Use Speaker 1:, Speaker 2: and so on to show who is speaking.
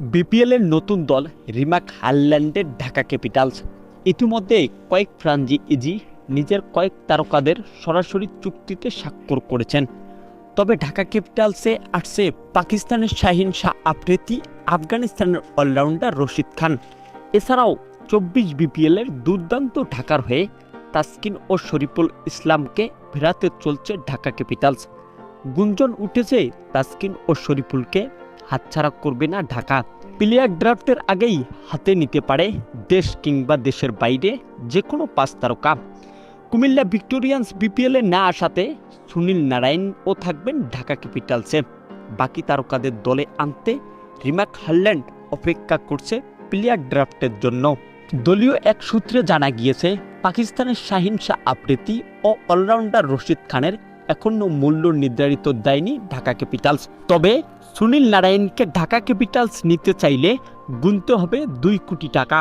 Speaker 1: বিপিএলের নতুন দল রিমাক হারল্যান্ডের ঢাকা ক্যাপিটালস। ইতিমধ্যে কয়েক ফ্রাঞ্জি ইজি নিজের কয়েক তারকাদের সরাসরি চুক্তিতে স্বাক্ষর করেছেন। তবে ঢাকা ক্যাপিটালসে আসছে পাকিস্তানের শাহিন শাহ আফ্রিদি, আফগানিস্তানের অলরাউন্ডার রশিদ খান। এছাড়াও চব্বিশ বিপিএলের দুর্দান্ত ঢাকার হয়ে তাসকিন ও শরীফুল ইসলামকে ফেরাতে চলছে ঢাকা ক্যাপিটালস। গুঞ্জন উঠেছে তাসকিন ও শরীফুলকে হাতছাড়া করবে না ঢাকা। প্লেয়ার ড্রাফটের আগেই হাতে নিতে পারে দেশ কিংবা দেশের বাইরে যে কোনো পাঁচ তারকা। কুমিল্লা ভিক্টোরিয়ান্স বিপিএলে না আসাতে সুনীল নারায়ণও থাকবেন ঢাকা ক্যাপিটালসে। বাকি তারকাদের দলে আনতে রিমাক হারল্যান্ড অপেক্ষা করছে প্লেয়ার ড্রাফটের জন্য। দলীয় এক সূত্রে জানা গিয়েছে, পাকিস্তানের শাহিন শাহ আফ্রিদি ও অলরাউন্ডার রশিদ খানের এখনও মূল্য নির্ধারিত দেয়নি ঢাকা ক্যাপিটালস। তবে সুনীল নারায়ণকে ঢাকা ক্যাপিটালস নিতে চাইলে গুনতে হবে দুই কোটি টাকা।